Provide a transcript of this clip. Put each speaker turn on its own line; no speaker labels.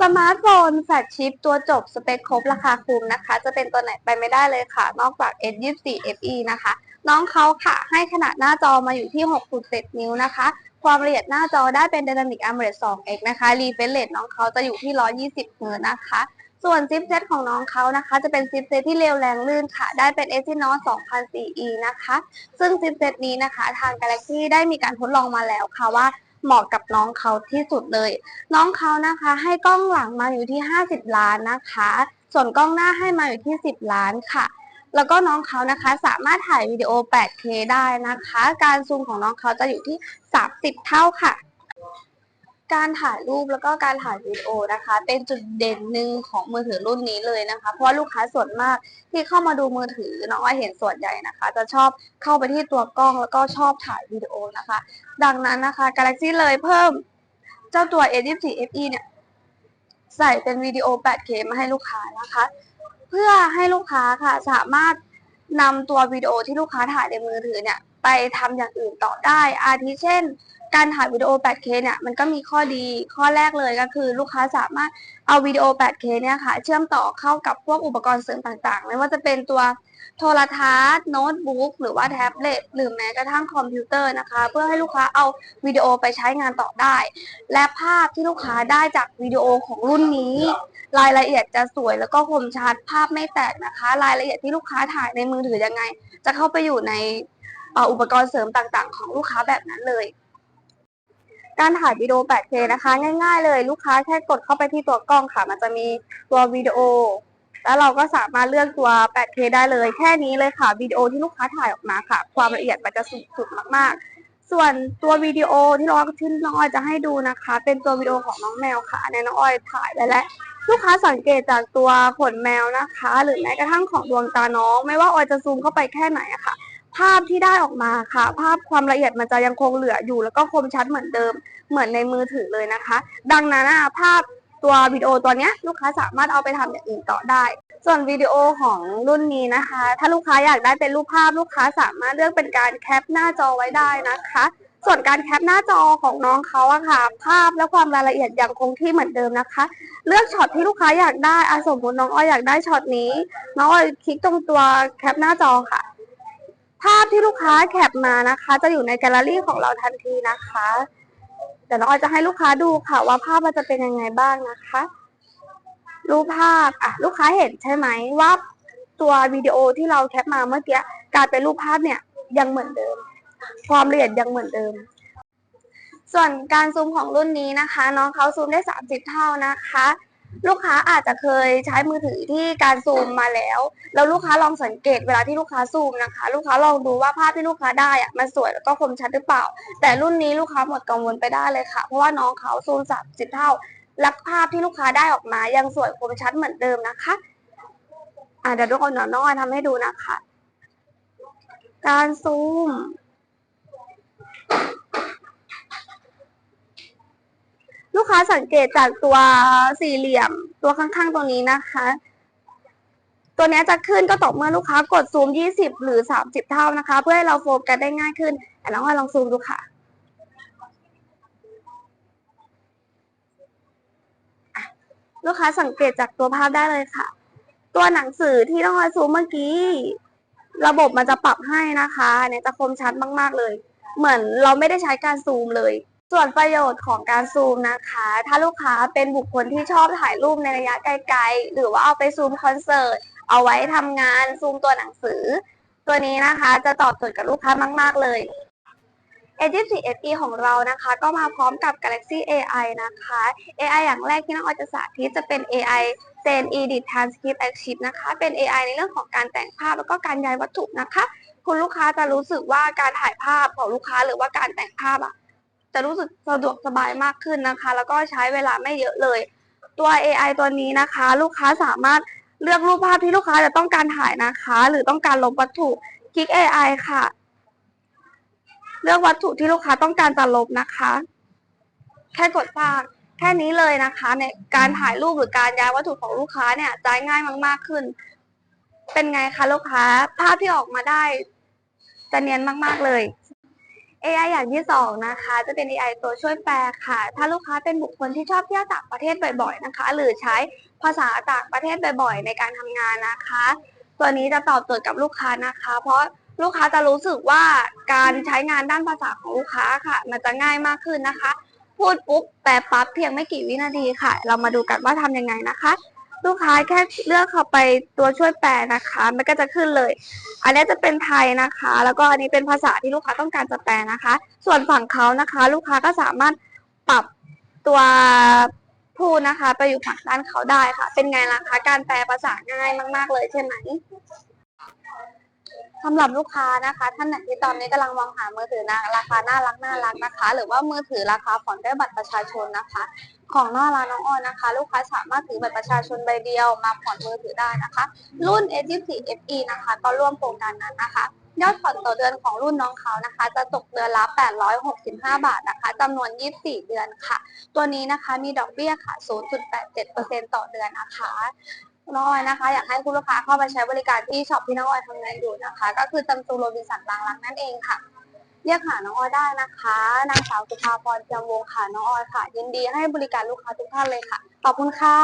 สมาร์ทโฟนแฟลชชิปตัวจบสเปคครบราคาคุ้มนะคะ จะเป็นตัวไหนไปไม่ได้เลยค่ะ นอกจาก S24 FE นะคะ น้องเขาค่ะ ให้ขนาดหน้าจอมาอยู่ที่ 6.7 นิ้วนะคะ ความละเอียดหน้าจอได้เป็น Dynamic AMOLED 2X นะคะ refresh rate น้องเขาจะอยู่ที่ 120 Hz นะคะ ส่วนซิปเซตของน้องเขานะคะ จะเป็นซิปเซตที่เร็วแรงลื่นค่ะ ได้เป็น Exynos 2004E นะคะ ซึ่งซิปเซตนี้นะคะ ทาง Galaxy ได้มีการทดลองมาแล้วค่ะว่า เหมาะกับน้องเขาที่สุดเลย น้องเขานะคะ ให้กล้องหลังมาอยู่ที่ 50 ล้านนะคะ ส่วนกล้องหน้าให้มาอยู่ที่ 10 ล้านค่ะ แล้วก็น้องเขานะคะสามารถถ่ายวิดีโอ 8K ได้นะคะ การซูมของน้องเขาจะอยู่ที่ 30 เท่าค่ะ การถ่ายรูปแล้วก็การถ่ายวิดีโอนะคะ เป็นจุดเด่นหนึ่งของมือถือรุ่นนี้เลยนะคะ เพราะว่าลูกค้าส่วนมากที่เข้ามาดูมือถือน้องว่าเห็นส่วนใหญ่นะคะ จะชอบเข้าไปที่ตัวกล้องแล้วก็ชอบถ่ายวิดีโอนะคะ ดังนั้นนะคะ Galaxy เลยเพิ่มเจ้าตัว A24 FE เนี่ยใส่เป็นวิดีโอ 8K มาให้ลูกค้านะคะ เพื่อให้ลูกค้าค่ะสามารถนำตัววิดีโอที่ลูกค้าถ่ายในมือถือเนี่ยไปทำอย่างอื่นต่อได้ อาทิเช่น การถ่ายวิดีโอ 8K เนี่ยมันก็มีข้อดีข้อแรกเลยก็คือ ลูกค้าสามารถเอาวิดีโอ 8K เนี่ยค่ะเชื่อมต่อเข้ากับพวกอุปกรณ์เสริมต่างๆ ไม่ว่าจะเป็นตัวโทรทัศน์โน้ตบุ๊กหรือว่าแท็บเล็ตหรือแม้กระทั่งคอมพิวเตอร์นะคะ เพื่อให้ลูกค้าเอาวิดีโอไปใช้งานต่อได้ และภาพที่ลูกค้าได้จากวิดีโอของรุ่นนี้ รายละเอียดจะสวยแล้วก็คมชัดภาพไม่แตกนะคะ รายละเอียดที่ลูกค้าถ่ายในมือถือยังไง จะเข้าไปอยู่ในอุปกรณ์เสริมต่างๆ ของลูกค้าแบบนั้นเลย การถ่ายวิดีโอ 8K นะคะ ง่าย ๆ เลยลูกค้าแค่กดเข้าไปที่ตัวกล้องค่ะ มันจะมีตัววิดีโอ แล้วเราก็สามารถเลือกตัว 8K ได้เลย แค่นี้เลยค่ะวิดีโอที่ลูกค้าถ่ายออกมาค่ะ ความละเอียดมันจะสุดๆมากๆ ส่วนตัววิดีโอที่เราที่นน้องออยจะให้ดูนะคะ เป็นตัววิดีโอของน้องแมวค่ะในน้องออยถ่ายไว้แล้วลูกค้าสังเกตจากตัวขนแมวนะคะ หรือแม้กระทั่งของดวงตาน้อง ไม่ว่าออยจะซูมเข้าไปแค่ไหนอะค่ะ ภาพที่ได้ออกมาค่ะ ภาพความละเอียดมันจะยังคงเหลืออยู่ แล้วก็คมชัดเหมือนเดิม เหมือนในมือถือเลยนะคะ ดังนั้นอะภาพตัววิดีโอตัวเนี้ยลูกค้าสามารถเอาไปทำอย่างอื่นต่อได้ ส่วนวิดีโอของรุ่นนี้นะคะ ถ้าลูกค้าอยากได้เป็นรูปภาพลูกค้าสามารถเลือกเป็นการแคปหน้าจอไว้ได้นะคะ ส่วนการแคปหน้าจอของน้องเขาอะค่ะ ภาพและความรายละเอียดยังคงที่เหมือนเดิมนะคะ เลือกช็อตที่ลูกค้าอยากได้อสมมติน้องอ้อยอยากได้ช็อตนี้ น้องอ้อยคลิกตรงตัวแคปหน้าจอค่ะ ภาพที่ลูกค้าแคปมานะคะ จะอยู่ในแกลเลอรี่ของเราทันทีนะคะเดี๋ยวน้องอ้อยจะให้ลูกค้าดูค่ะ ว่าภาพมันจะเป็นยังไงบ้างนะคะรูปภาพอะลูกค้าเห็นใช่ไหมว่าตัววิดีโอที่เราแคปมาเมื่อกี้กลายเป็นรูปภาพเนี่ยยังเหมือนเดิม ความละเอียดยังเหมือนเดิม ส่วนการซูมของรุ่นนี้นะคะ น้องเขาซูมได้ 30 เท่านะคะ ลูกค้าอาจจะเคยใช้มือถือที่การซูมมาแล้ว แล้วลูกค้าลองสังเกตเวลาที่ลูกค้าซูมนะคะ ลูกค้าลองดูว่าภาพที่ลูกค้าได้อะมันสวยแล้วก็คมชัดหรือเปล่า แต่รุ่นนี้ลูกค้าหมดกังวลไปได้เลยค่ะ เพราะว่าน้องเขาซูม30เท่าและภาพที่ลูกค้าได้ออกมายังสวยคมชัดเหมือนเดิมนะคะอะเดี๋ยวทุกคนเดี๋ยน้องออยทำให้ดูนะคะ การซูม ลูกค้าสังเกตจากตัวสี่เหลี่ยมตัวข้างๆตรงนี้นะคะ ตัวนี้จะขึ้นก็ต่อเมื่อลูกค้ากดซูม 20 หรือ 30 เท่านะคะ เพื่อให้เราโฟกัสได้ง่ายขึ้นอะน้องลองซูมดูค่ะลูกค้าสังเกตจากตัวภาพได้เลยค่ะ ตัวหนังสือที่น้องออยซูมเมื่อกี้ ระบบมันจะปรับให้นะคะ เนี่ยจะคมชัดมาก ๆเลย เหมือนเราไม่ได้ใช้การซูมเลย ส่วนประโยชน์ของการซูมนะคะ ถ้าลูกค้าเป็นบุคคลที่ชอบถ่ายรูปในระยะไกลๆ หรือว่าเอาไปซูมคอนเสิร์ต เอาไว้ทำงานซูมตัวหนังสือ ตัวนี้นะคะจะตอบโจทย์กับลูกค้ามาก ๆ เลย A24 FE ของเรานะคะ ก็มาพร้อมกับ Galaxy AI นะคะ AI อย่างแรกที่น้องออยจะสาธิตจะเป็น AI Zen Edit Transcript Archive นะคะ เป็น AI ในเรื่องของการแต่งภาพแล้วก็การย้ายวัตถุนะคะ คุณลูกค้าจะรู้สึกว่าการถ่ายภาพของลูกค้าหรือว่าการแต่งภาพอะ จะรู้สึกสะดวกสบายมากขึ้นนะคะ แล้วก็ใช้เวลาไม่เยอะเลย ตัว AI ตัวนี้นะคะ ลูกค้าสามารถเลือกรูปภาพที่ลูกค้าจะต้องการถ่ายนะคะ หรือต้องการลบวัตถุคลิก AI ค่ะ เลือกวัตถุที่ลูกค้าต้องการจะลบนะคะ แค่กดสร้างแค่นี้เลยนะคะในการถ่ายรูปหรือการย้ายวัตถุของลูกค้าเนี่ยจะง่ายมาก ๆขึ้น เป็นไงคะลูกค้าภาพที่ออกมาได้จะเนียนมาก ๆเลย AI อย่างที่สองนะคะ จะเป็น AI ตัวช่วยแปลค่ะ ถ้าลูกค้าเป็นบุคคลที่ชอบเที่ยวต่างประเทศบ่อยๆนะคะ หรือใช้ภาษาต่างประเทศบ่อยๆ ในการทำงานนะคะ ตัวนี้จะตอบโจทย์กับลูกค้านะคะ เพราะลูกค้าจะรู้สึกว่าการใช้งานด้านภาษาของลูกค้าค่ะ มันจะง่ายมากขึ้นนะคะ พูดปุ๊บแปลปั๊บเพียงไม่กี่วินาทีค่ะ เรามาดูกันว่าทำยังไงนะคะ ลูกค้าแค่เลือกเข้าไปตัวช่วยแปลนะคะ มันก็จะขึ้นเลย อันนี้จะเป็นไทยนะคะ แล้วก็อันนี้เป็นภาษาที่ลูกค้าต้องการจะแปลนะคะ ส่วนฝั่งเขานะคะ ลูกค้าก็สามารถปรับตัวพูดนะคะ ไปอยู่ฝั่งด้านเขาได้ค่ะ เป็นไงล่ะคะการแปลภาษาง่ายมาก ๆ เลยใช่ไหมสำหรับลูกค้านะคะ ท่านไหนที่ตอนนี้กำลังมองหามือถือนะราคาน่ารักน่ารักนะคะ หรือว่ามือถือราคาผ่อนด้วยบัตรประชาชนนะคะ ของหน้าร้านน้องอ้อนนะคะ ลูกค้าสามารถถือบัตรประชาชนใบเดียวมาผ่อนมือถือได้นะคะ รุ่น A24 FE นะคะ ก็ร่วมโครงการนั้นนะคะยอดผ่อนต่อเดือนของรุ่นน้องเขานะคะ จะตกเดือนละ 865 บาทนะคะจำนวน 24 เดือนค่ะ ตัวนี้นะคะมีดอกเบี้ยค่ะ 0.87%ต่อเดือนนะคะน้องออยนะคะ อยากให้คุณลูกค้าเข้าไปใช้บริการที่ช็อปที่น้องออยทำงานอยู่นะคะ ก็คือจำซูโรบินสันบางรักนั่นเองค่ะ เรียกหาน้องออยได้นะคะ นางสาวสุภาพรจียมวงศ์ค่ะ น้องออยค่ะ ยินดีให้บริการลูกค้าทุกท่านเลยค่ะ ขอบคุณค่ะ